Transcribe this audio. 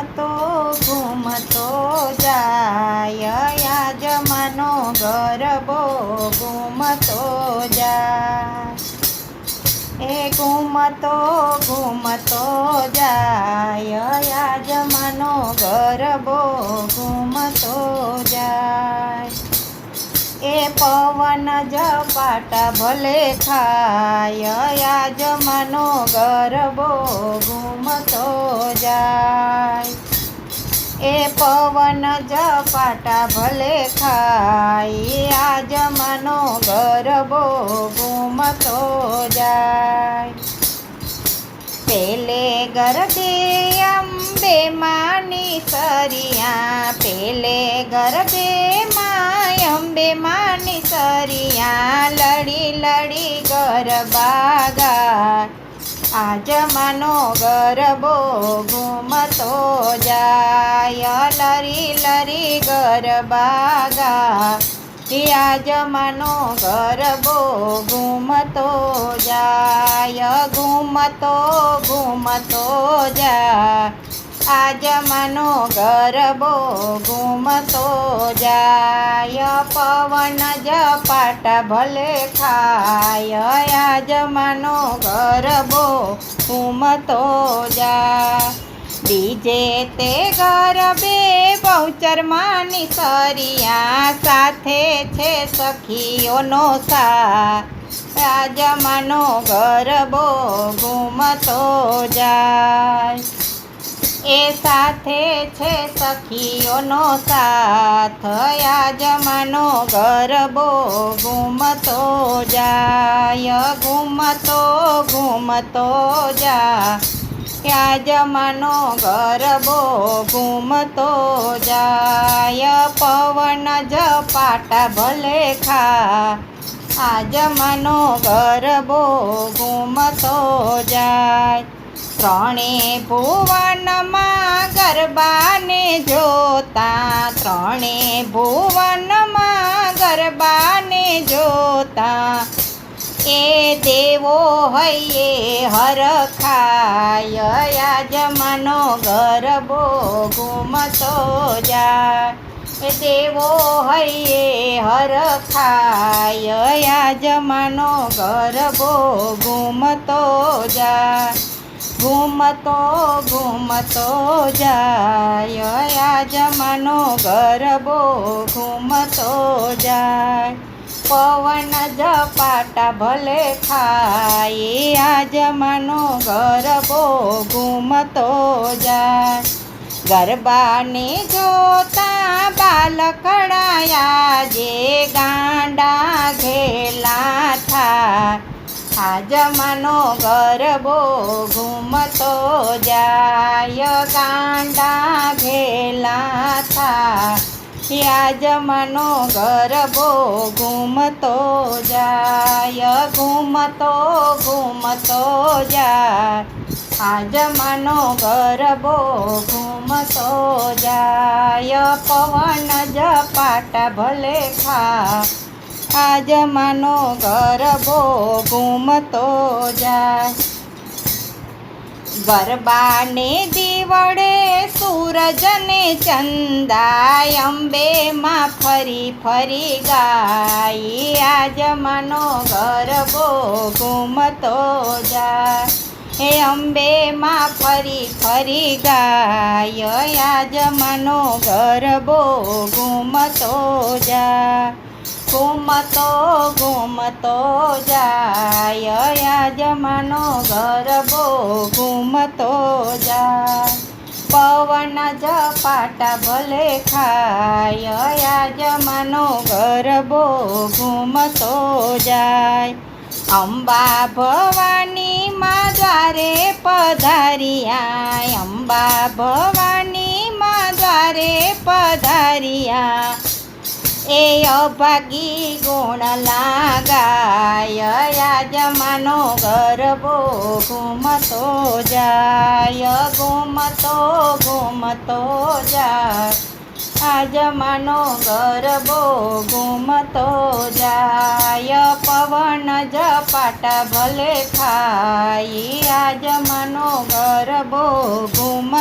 ઘૂમતો ઘૂમતો જાય. યાજમાનો ગરબો ઘૂમતો જાય. એ ઘૂમતો ઘૂમતો જાય. યાજમાનો ગરબો ઘૂમતો જાય. એ પવન જપાટા ભલે ખાય યાજમાનો ગરબો ઘૂમતો જાય. એ પવન ઝપાટા ભલે ખાય મનો ગરબો ઘૂમતો જાય. પેલે ગરબે અંબે માની સરિયા, પેલે ગરબે માય અંબે માની સરિયા, લડી લડી ગરબા ગાય. આ જમાનો ગરબો ઘૂમતો જાય, લરી લરી ગરબા ગા આ જમાનો ગરબો ઘૂમતો જાય, ઘૂમતો ઘૂમતો જા આ જમાનો ગરબો ઘૂમતો જાય, પવન ઝપાટ ભલે ખાય. જમાનો ગરબો ઘૂમતો જા. બીજે તે ગરબે બહુચરમાની સરિયા સાથે છે સખીઓનો સા રાજમાનો ગરબો ઘૂમતો જાય એ સાથે છે સખીઓનો સાથ. યાજમાનો ગરબો ઘૂમતો જાય, ઘૂમતો ઘૂમતો જા યાજમાનો ગરબો ઘૂમતો જાય, પવન ઝપાટા ભલે ખા. આજમાનો ગરબો ઘૂમતો જાય. ત્રણે ભુવનમાં ગરબાને જોતા, ત્રણે ભુવનમાં ગરબાને જોતા, એ દેવો હૈયે હરખાય યાજમાનો ગરબો ઘૂમતો જા. એ દેવો હૈયે હરખાય યાજમાનો ગરબો ઘૂમતો જાય ઘૂમતો ઘૂમતો જાય. યાજમાનો ગરબો ઘૂમતો જાય. પવન ઝપાટા ભલે ખાય આજમાનો ગરબો ઘૂમતો જાય. ગરબાને જોતા બાલકડાયા જે ગાંડા ઘેલા આજમાનો ગરબો ઘૂમતો જાય કાંડા ઘેલા થા. યાજમાનો ગરબો ઘૂમતો જાય, ઘૂમતો ઘૂમતો જાય. આજમાનો ગરબો ઘૂમતો જાય, પવન ઝપાટા ભલે ખા. આજમાનો ગરબો ઘૂમતો જાય. ગરબાને દીવડે સૂરજને ચંદાય, અંબેમાં ફરી ફરી ગાય આજમાનો ગરબો ઘૂમતો જાય. હે અંબેમાં ફરી ફરી ગાય આજમાનો ગરબો ઘૂમતો જાય. ઘૂમતો ઘૂમતો જાય. યાજમાનો ગરબો ઘૂમતો જાય. પવન ઝપાટા ભલે ખાય. યાજમાનો ગરબો ઘૂમતો જાય. અંબા ભવાની માં દ્વારે પધારિયા અંબા ભવાની માં દ્વારે પધારિયા એ અભાગી ગુણ લાગાય. યાજમાનો ગરબો ઘૂમતો જાય. ઘૂમતો ઘૂમતો જાય. આજમાનો ગરબો ઘૂમતો જાય. પવન ઝપાટા ભલે ખાઈ આજમાનો ગરબો ઘૂમ